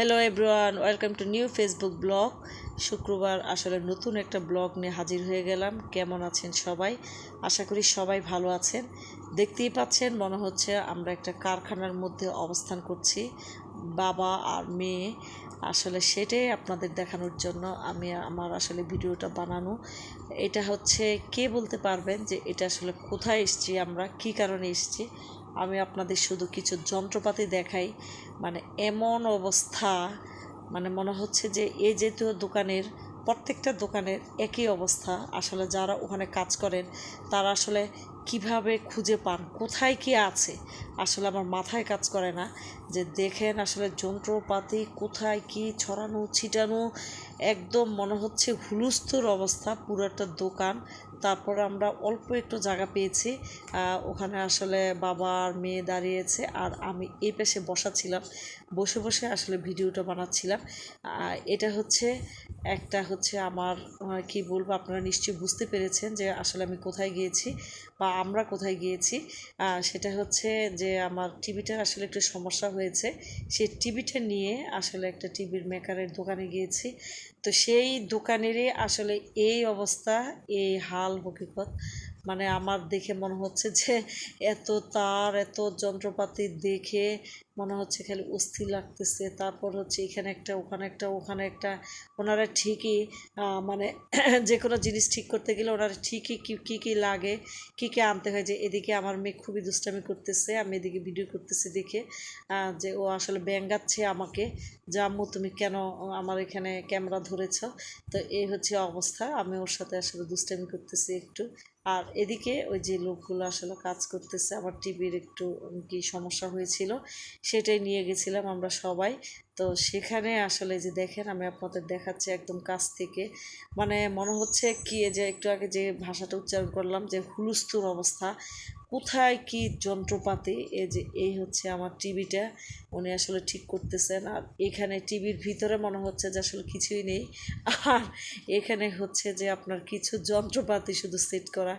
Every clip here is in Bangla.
Hello everyone welcome to new Facebook blog শুক্রবার আসলে নতুন একটা ব্লগ নিয়ে হাজির হয়ে গেলাম। কেমন আছেন সবাই? আশা করি সবাই ভালো আছেন। দেখতেই পাচ্ছেন, মনে হচ্ছে আমরা একটা কারখানার মধ্যে অবস্থান করছি। বাবা আর মেয়ে আসলে সেটাই আপনাদের দেখানোর জন্য আমি আমার আসলে ভিডিওটা বানানো। এটা হচ্ছে কে বলতে পারবেন যে এটা আসলে কোথায় এসছি আমরা, কি কারণে এসছি? আমি আপনাদের শুধু কিছু যন্ত্রপাতি দেখাই। মানে এমন অবস্থা মানে মনে হচ্ছে যে এই যেহেতু দোকানের, প্রত্যেকটা দোকানের একই অবস্থা। আসলে যারা ওখানে কাজ করেন, তারা আসলে কীভাবে খুঁজে পান? কোথায় কি আছে? আসলে আমার মাথায় কাজ করে না। যে দেখেন আসলে যন্ত্রপাতি কোথায় কি ছড়ানো, ছিটানো, একদম মনে হচ্ছে হুলস্থুর অবস্থা, পুরো একটা দোকান। তারপর আমরা অল্প একটু জায়গা পেয়েছি। ওখানে আসলে বাবা আর মেয়ে দাঁড়িয়েছে আর আমি এই পাশে বসা ছিলাম। বসে বসে আসলে ভিডিওটা বানাচ্ছিলাম। এটা হচ্ছে একটা হচ্ছে আমার কি বলব, আপনারা নিশ্চয়ই বুঝতে পেরেছেন যে আসলে আমি কোথায় গিয়েছি বা আমরা কোথায় গিয়েছি। সেটা হচ্ছে যে আমার টিভিটার আসলে একটু সমস্যা হয়েছে। সেই টিভিটা নিয়ে আসলে একটা টিভির মেকারের দোকানে গিয়েছি। তো সেই দোকানেরই আসলে এই অবস্থা, এই হাল হকিকত। মানে আমার দেখে মনে হচ্ছে যে এত তার, এত যন্ত্রপাতি দেখে মনে হচ্ছে খালি অস্থির লাগতেছে। তারপর হচ্ছে এখানে একটা, ওখানে একটা ওখানে একটা। ওনারা ঠিকই মানে যে কোনো জিনিস ঠিক করতে গেলে ওনারা ঠিকই কী কী কী লাগে, কী কী আনতে হয় যে এদিকে আমার মেয়ে খুবই দুষ্টামি করতেছে, আমি এদিকে ভিডিও করতেছি দেখে যে ও আসলে ব্যাঙ্গাচ্ছে আমাকে, যে আম্মু তুমি কেন আমার এখানে ক্যামেরা ধরেছ? তো এই হচ্ছে অবস্থা, আমি ওর সাথে আসলে দুষ্টামি করতেছি একটু। আর এদিকে ওই যে লোকগুলো আসলে কাজ করতেছে, আমার টিভির একটু কি সমস্যা হয়েছিল সেটাই নিয়ে গেছিলাম আমরা সবাই। তো সেখানে আসলে যে দেখেন, আমি আপনাদের দেখাচ্ছি একদম কাছ থেকে। মানে মনে হচ্ছে কি যে একটু আগে যে ভাষাটা উচ্চারণ করলাম যে হুলস্থুর অবস্থা, কোথায় কি যন্ত্রপাতি? এই যে এই হচ্ছে আমার টিভিটা, উনি আসলে ঠিক করতেছেন। আর এখানে টিভির ভিতরে মনে হচ্ছে যে আসলে কিছুই নেই। আর এখানে হচ্ছে যে আপনার কিছু যন্ত্রপাতি শুধু সেট করা।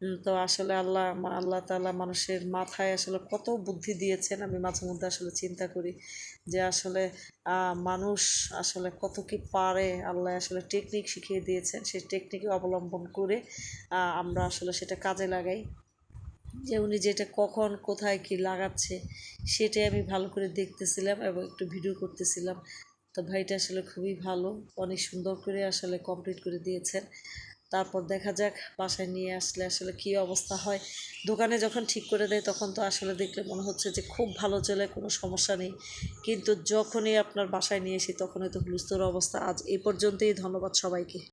তো আসলে আল্লাহ আল্লাহ তাআলা মানুষের মাথায় আসলে কত বুদ্ধি দিয়েছেন। আমি মাঝে মধ্যে আসলে চিন্তা করি যে আসলে মানুষ আসলে কত কি পারে। আল্লাহ আসলে টেকনিক শিখিয়ে দিয়েছেন। সেই টেকনিক অবলম্বন করে আমরা আসলে সেটা কাজে লাগাই। যে উনি যেটা কখন, কোথায় কি লাগাচ্ছে, সেটাই আমি ভালো করে দেখতেছিলাম এবং একটু ভিডিও করতেছিলাম। তো ভাইটা আসলে খুবই ভালো। অনেক সুন্দর করে আসলে কমপ্লিট করে দিয়েছেন। তারপর দেখা যাক, বাসায় নিয়ে আসলে আসলে কী অবস্থা হয়। দোকানে যখন ঠিক করে দেয় তখন তো আসলে দেখলে মনে হচ্ছে যে খুব ভালো চলে, কোনো সমস্যা নেই। কিন্তু যখনই আপনার বাসায় নিয়ে আসি তখনই তো হুলস্তর অবস্থা। আজ এ পর্যন্তই, ধন্যবাদ সবাইকে।